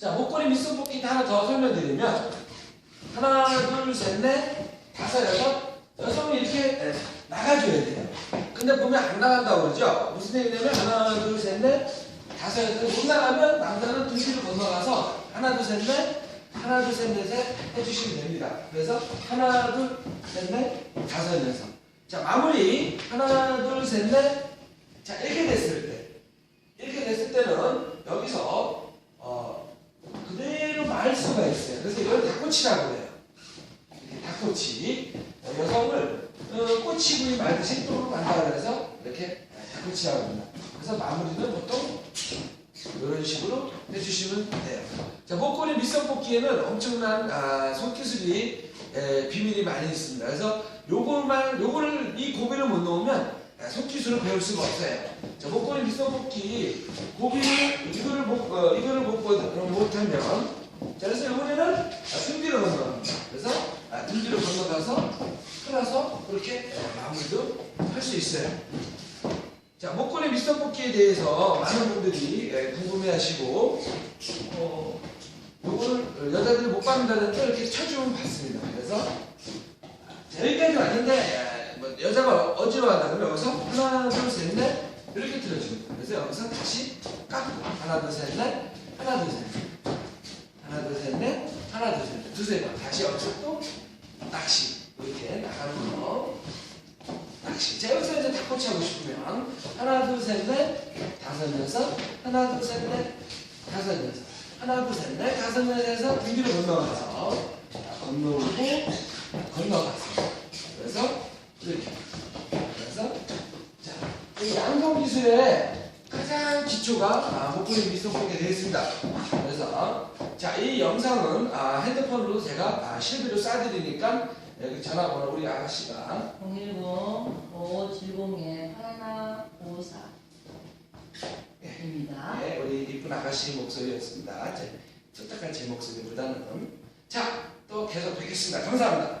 자, 목걸이 밑선 뽑기 하나 더 설명드리면 하나, 둘, 셋, 넷, 다섯, 여섯 여섯은 이렇게 예, 나가줘야 돼요. 근데 보면 안 나간다고 그러죠? 무슨 얘기냐면 하나, 둘, 셋, 넷, 다섯, 여섯 못 나가면 남자는 두 뒤로 건너가서 하나, 둘, 셋, 넷, 하나, 둘, 셋, 넷에 해주시면 됩니다. 그래서 하나, 둘, 셋, 넷, 다섯, 여섯 자, 마무리 하나, 둘, 셋, 넷 자, 이렇게 됐을 때 이렇게 됐을 때는 여기서 어, 그대로 말 수가 있어요. 닭꼬치라고 해요. 닭꼬치. 어, 여성을 어, 꼬치구이 말듯이 또 만들어 그래서 이렇게 닭꼬치라고 합니다. 그래서 마무리는 보통 이런 식으로 해주시면 돼요. 자, 목걸이 밑선 뽑기에는 엄청난 아, 손기술이 에, 비밀이 많이 있습니다. 그래서 요거만 요거를 이 고비를 못 넣으면 아, 손기술을 배울 수가 없어요. 자, 목걸이 밑선 뽑기 고비를 이거를 못 어, 이거를 못 못- 못하면 자, 그래서 이번에는 아, 등 뒤로 건너갑니다. 그래서 아, 등 뒤로 건너가서 끌어서 그렇게 아, 마무리도 할 수 있어요. 자, 목걸이 밑선 뽑기에 대해서 많은 분들이 예, 궁금해하시고 어, 요거를 여자들이 못 받는다는데 이렇게 쳐주면 받습니다. 그래서 자, 여기까지 왔는데 예, 뭐 여자가 어지러워한다 그러면 여기서 하나 둘셋넷 이렇게 들어줍니다. 그래서 여기서 다시 깎고 하나 둘셋넷 하나 둘셋넷 하나 둘셋넷 하나 둘셋넷 두세 번 다시 여기서 또 낚시. 이렇게 나가는 거. 낚시. 자 여기서 이제 닭꼬치 하고 싶으면 하나 둘 셋 넷 다섯 여섯. 하나 둘 셋 넷 다섯 여섯. 하나 둘 셋 넷 다섯 여섯에서 등 뒤로 건너가서. 자, 건너오고. 건너가서. 그래서 이렇게. 그래서 자, 이 양성 기술의 가장 기초가 아, 목걸이 밑손목에 되어 있습니다. 그래서 자, 이 영상은 아, 핸드폰으로 제가 아, 실비로 쏴드리니까 여기 전화번호 우리 아가씨가 010 570에 8154 입니다. 네, 우리 이쁜 아가씨 목소리였습니다. 제, 쫓아갈 제 목소리보다는 자, 또 계속 뵙겠습니다. 감사합니다.